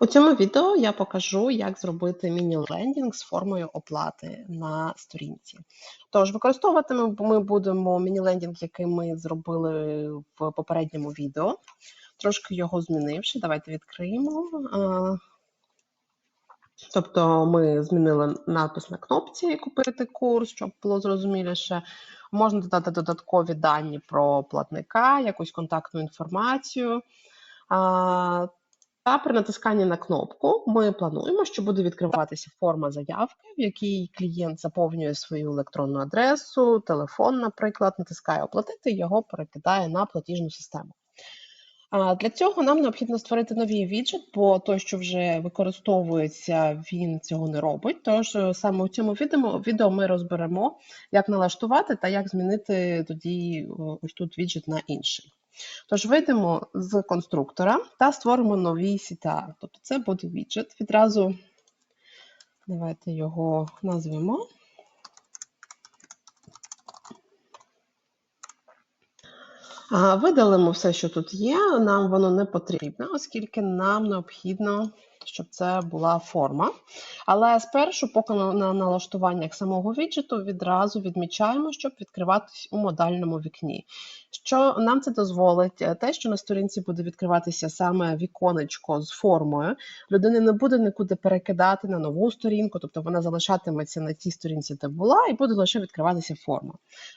У цьому відео я покажу, як зробити міні-лендінг з формою оплати на сторінці. Тож, використовувати ми будемо міні-лендінг, який ми зробили в попередньому відео, трошки його змінивши. Давайте відкриємо. Тобто ми змінили надпис на кнопці Купити курс, щоб було зрозуміліше. Можна додати додаткові дані про платника, якусь контактну інформацію. Та при натисканні на кнопку ми плануємо, що буде відкриватися форма заявки, в якій клієнт заповнює свою електронну адресу, телефон, наприклад, натискає оплатити, його перекидає на платіжну систему. Для цього нам необхідно створити новий віджит, бо той, що вже використовується, він цього не робить. Тож е, саме у цьому відео, ми розберемо, як налаштувати та як змінити тоді ось тут віджит на інший. Тож вийдемо з конструктора та створимо новий CTA. Тобто це буде віджит. Відразу давайте його назвемо. Видалимо все, що тут є. Нам воно не потрібно, оскільки нам необхідно, щоб це була форма. Але спершу, поки на на налаштуваннях самого віджиту, відразу відмічаємо, щоб відкриватись у модальному вікні. Що нам це дозволить, те, що на сторінці буде відкриватися саме віконечко з формою, людина не буде нікуди перекидати на нову сторінку, тобто вона залишатиметься на тій сторінці, де була, і буде лише відкриватися форма.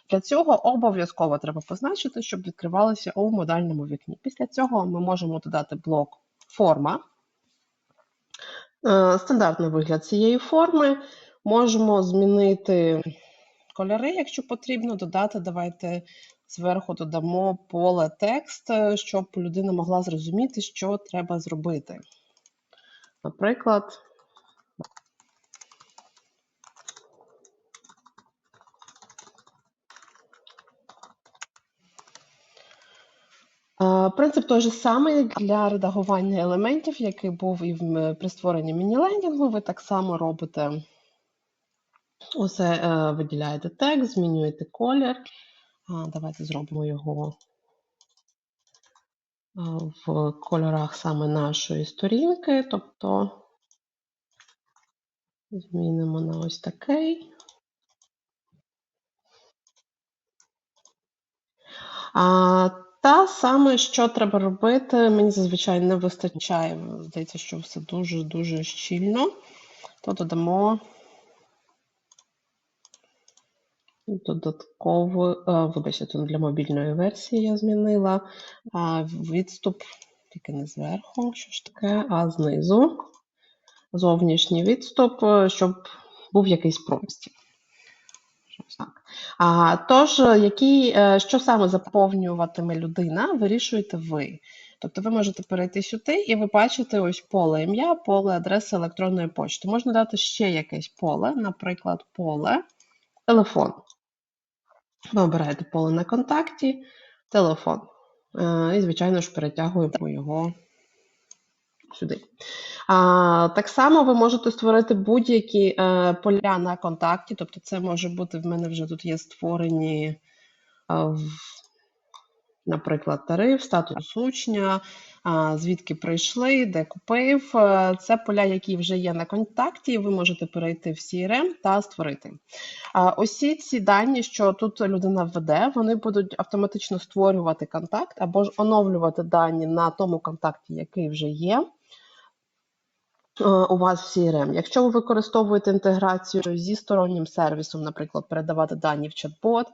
Для цього обов'язково треба позначити, щоб відкривалося у модальному вікні. Після цього ми можемо додати блок форма. Е, стандартний вигляд цієї форми. Можемо змінити кольори, якщо потрібно, додати. Давайте зверху додамо поле текст, е, щоб людина могла зрозуміти, що треба зробити. Наприклад, Принцип той же самий для редагування елементів, який був і при створенні міні-лендінгу. Ви так само робите усе, е, виділяєте текст, змінюєте колір. Давайте зробимо його в кольорах саме нашої сторінки, тобто змінимо на ось такий. А, та саме, що треба робити, мені зазвичай не вистачає. Здається, що все дуже-дуже щільно. То додамо додатково, вибачте, тут для мобільної версії я змінила відступ, тільки не зверху, що ж таке, а знизу. Зовнішній відступ, щоб був якийсь простір. Так. А, Тож, які, е, що саме заповнюватиме людина, вирішуєте ви. Тобто ви можете перейти сюди і ви бачите ось поле ім'я, поле адреси електронної почти. Можна дати ще якесь поле, наприклад, поле телефон. Ви обираєте поле на контакті, телефон. Е, і, звичайно ж, перетягуємо його сюди. А, Так само ви можете створити будь-які е, поля на контакті, тобто це може бути в мене вже тут є створені, е, наприклад, тариф, статус учня, е, звідки прийшли, де купив. Е, це поля, які вже є на контакті, ви можете перейти в CRM та створити. А, Усі ці дані, що тут людина введе, вони будуть автоматично створювати контакт або ж оновлювати дані на тому контакті, який вже є. Е, у вас в CRM. Якщо ви використовуєте інтеграцію зі стороннім сервісом, наприклад, передавати дані в чат-бот,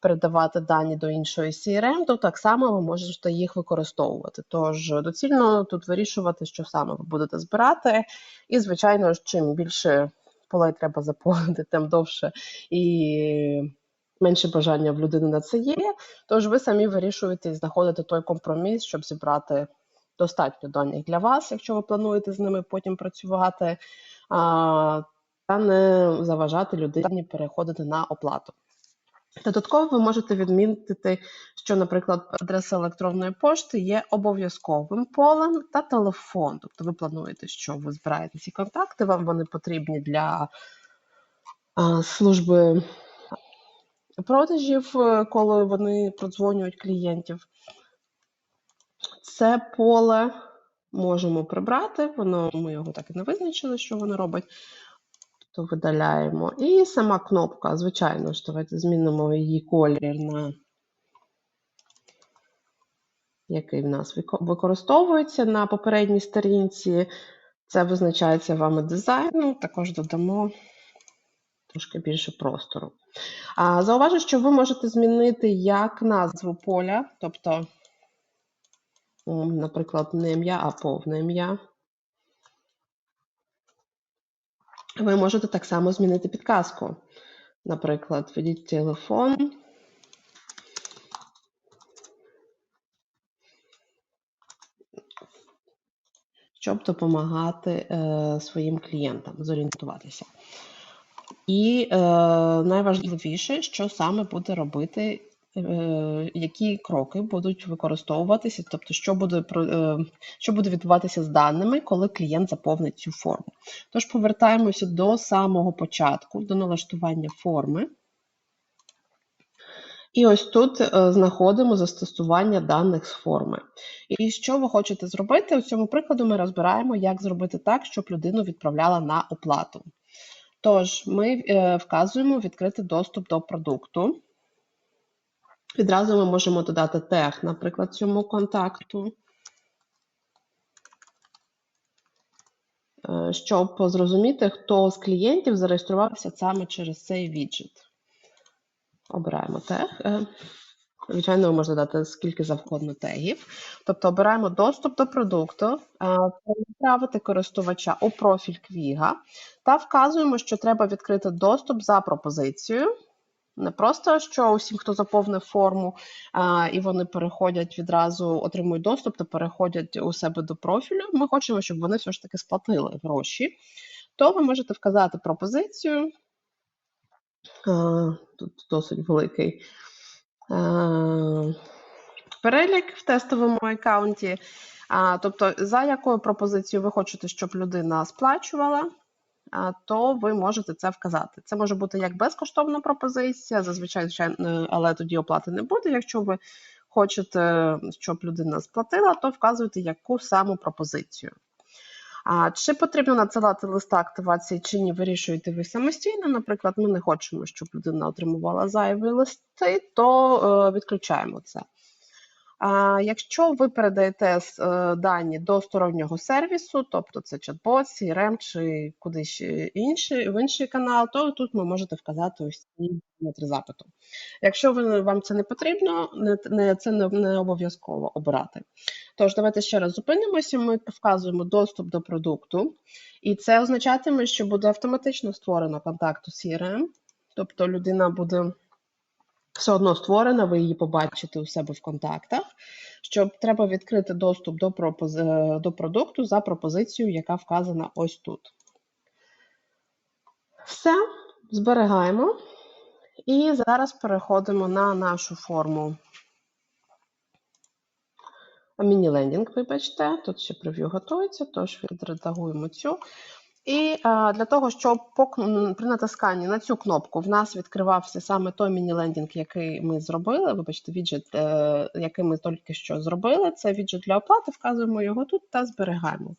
передавати дані до іншої CRM, то так само ви можете їх використовувати. Тож доцільно тут вирішувати, що саме ви будете збирати. І, звичайно, чим більше полей треба заповнити, тим довше і менше бажання в людини на це є. Тож ви самі вирішуєте і знаходите той компроміс, щоб зібрати достатньо даних для вас, якщо ви плануєте з ними потім працювати, та не заважати людині переходити на оплату. Додатково ви можете відмітити, що, наприклад, адреса електронної пошти є обов'язковим полем та телефон. Тобто ви плануєте, що ви збираєте ці контакти, вам вони потрібні для служби продажів, е, коли вони продзвонюють клієнтів це поле можемо прибрати, воно, ми його так і не визначили, що воно робить. То видаляємо. І сама кнопка, звичайно ж, давайте змінимо її колір на який в нас використовується на попередній сторінці. Це визначається вами дизайну. Також додамо трошки більше простору. А, зауважу, що ви можете змінити як назву поля, тобто, наприклад, не ім'я, а повне ім'я. Ви можете так само змінити підказку. Наприклад, введіть телефон. Щоб допомагати е, своїм клієнтам зорієнтуватися. І е, найважливіше, що саме буде робити, які кроки будуть використовуватися, тобто, що буде, е, що буде відбуватися з даними, коли клієнт заповнить цю форму. Тож повертаємося до самого початку, до налаштування форми. І ось тут е, знаходимо застосування даних з форми. І що ви хочете зробити? У цьому прикладу ми розбираємо, як зробити так, щоб людину відправляла на оплату. Тож, ми е, вказуємо відкрити доступ до продукту. Відразу ми можемо додати тег, наприклад, цьому контакту, е, щоб зрозуміти, хто з клієнтів зареєструвався саме через цей віджит. Обираємо тег. Е, Звичайно, ви можете дати скільки завгодно тегів. Тобто обираємо доступ до продукту, е, відправити користувача у профіль Квіга та вказуємо, що треба відкрити доступ за пропозицією. Не просто що усім, хто заповнив форму, а, і вони переходять відразу, отримують доступ та переходять у себе до профілю. Ми хочемо, щоб вони все ж таки сплатили гроші. То ви можете вказати пропозицію. А, Тут досить великий е, перелік в тестовому аккаунті. А, тобто, за якою пропозицією ви хочете, щоб людина сплачувала, а, то ви можете це вказати. Це може бути як безкоштовна пропозиція, зазвичай, звичайно, але тоді оплати не буде. Якщо ви хочете, щоб людина сплатила, то вказуйте яку саму пропозицію. А чи потрібно надсилати листа активації чи ні, вирішуєте ви самостійно. Наприклад, ми не хочемо, щоб людина отримувала зайві листи, то е, відключаємо це. Якщо ви передаєте е, дані до стороннього сервісу, тобто це чат-бот, CRM чи кудись інший, в інший канал, то тут ви можете вказати ці метри запиту. Якщо вам це не потрібно, не, це не, не обов'язково обирати. Тож, давайте ще раз зупинимося. Ми вказуємо доступ до продукту, і це означатиме, що буде автоматично створено контакт у CRM, тобто людина буде все одно створена, ви її побачите у себе в контактах. Щоб треба відкрити доступ до, пропози... до продукту за пропозицією, яка вказана ось тут. Все, зберігаємо. І зараз переходимо на нашу форму. Міні-лендінг, вибачте, тут ще прев'ю готується, тож відредагуємо цю. І для того, щоб при натисканні на цю кнопку в нас відкривався саме той міні-лендінг, який ми зробили. Вибачте, віджит, е, який ми тільки що зробили. Це віджит для оплати, вказуємо його тут та зберігаємо.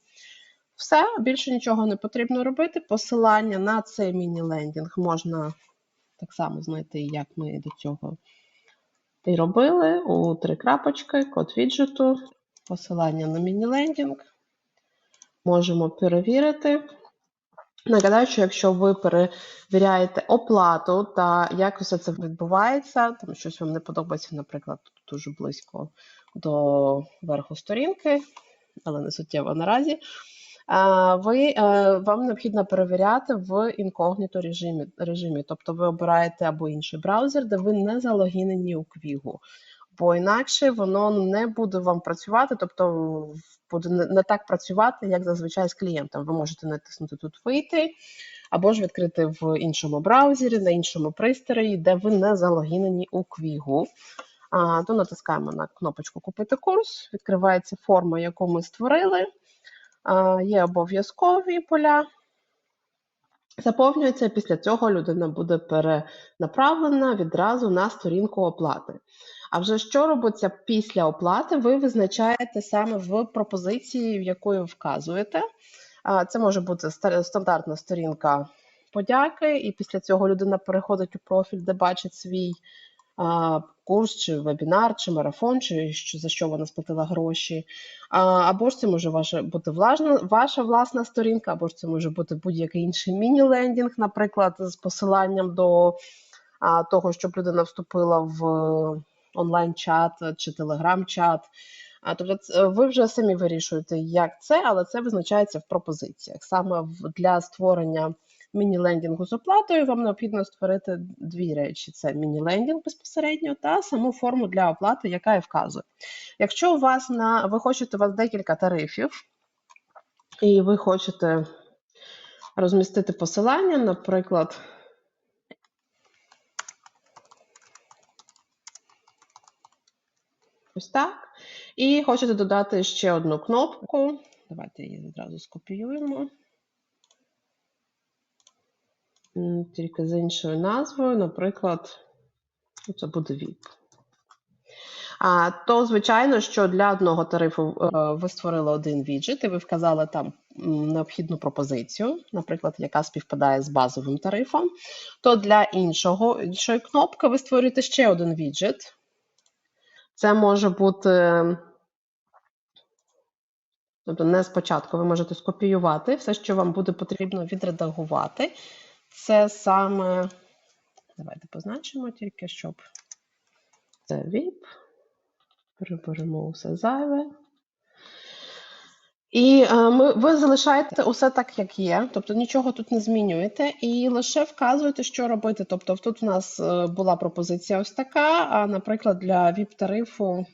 Все, більше нічого не потрібно робити. Посилання на цей міні-лендінг можна так само знайти, як ми до цього і робили. У три крапочки, код віджиту, посилання на міні-лендінг. Можемо перевірити. Нагадаю, що якщо ви перевіряєте оплату та як все це відбувається, там щось вам не подобається, наприклад, тут дуже близько до верху сторінки, але не суттєво наразі, ви, вам необхідно перевіряти в інкогніто режимі, режимі, тобто ви обираєте або інший браузер, де ви не залогінені у Квігу, бо інакше воно не буде вам працювати, тобто буде не так працювати, як зазвичай з клієнтом. Ви можете натиснути тут Вийти, або ж відкрити в іншому браузері, на іншому пристрої, де ви не залогінені у Квігу. То натискаємо на кнопочку Купити курс, відкривається форма, яку ми створили. Є обов'язкові поля. заповнюється. Після цього людина буде перенаправлена відразу на сторінку оплати. А вже що робиться після оплати, ви визначаєте саме в пропозиції, в якої вказуєте. Це може бути стандартна сторінка подяки, і після цього людина переходить у профіль, де бачить свій курс, чи вебінар, чи марафон, чи за що вона сплатила гроші. Або ж це може бути ваша власна сторінка, або ж це може бути будь-який інший міні-лендінг, наприклад, з посиланням до того, щоб людина вступила в онлайн-чат чи телеграм-чат. А тобто, ви вже самі вирішуєте, як це, але це визначається в пропозиціях. Саме для створення міні-лендінгу з оплатою вам необхідно створити дві речі: це міні-лендінг безпосередньо та саму форму для оплати, яка і вказує. Якщо у вас на ви хочете у вас декілька тарифів, і ви хочете розмістити посилання, наприклад. Ось так. І хочете додати ще одну кнопку. Давайте її відразу скопіюємо. Тільки з іншою назвою, наприклад, це буде VIP. А, то, звичайно, що для одного тарифу е, ви створили один віджит, і ви вказали там необхідну пропозицію, наприклад, яка співпадає з базовим тарифом. То для іншого, іншої кнопки ви створюєте ще один віджит. Це може бути. Тобто не спочатку ви можете скопіювати все, що вам буде потрібно відредагувати. Це саме, давайте позначимо тільки, щоб це VIP. Приберемо усе зайве. І е, ми, ви залишаєте усе так, як є, тобто нічого тут не змінюєте, і лише вказуєте, що робити. Тобто, тут у нас е, була пропозиція ось така, а, наприклад, для VIP-тарифу,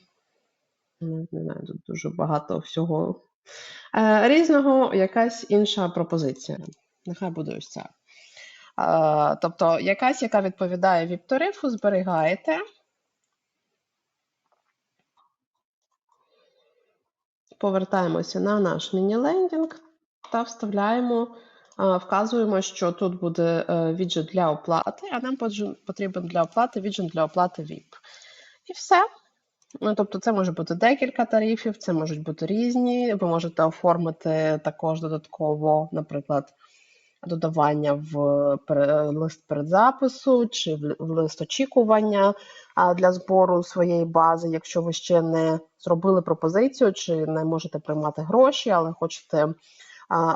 ну, не знаю, тут дуже багато всього Е, Різного якась інша пропозиція. Нехай буде ось ця. Е, Тобто, якась, яка відповідає VIP-тарифу, зберігаєте. Повертаємося на наш міні-лендінг та вставляємо, вказуємо, що тут буде е, віджит для оплати, а нам потрібен для оплати віджит для оплати VIP. І все. Ну, тобто, це може бути декілька тарифів, це можуть бути різні. Ви можете оформити також додатково, наприклад, додавання в лист передзапису чи в лист очікування для збору своєї бази, якщо ви ще не зробили пропозицію, чи не можете приймати гроші, але хочете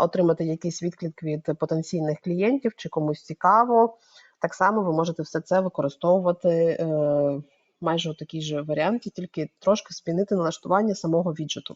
отримати якийсь відклик від потенційних клієнтів чи комусь цікаво. Так само ви можете все це використовувати е, майже у такій же варіанті, тільки трошки змінити налаштування самого віджиту.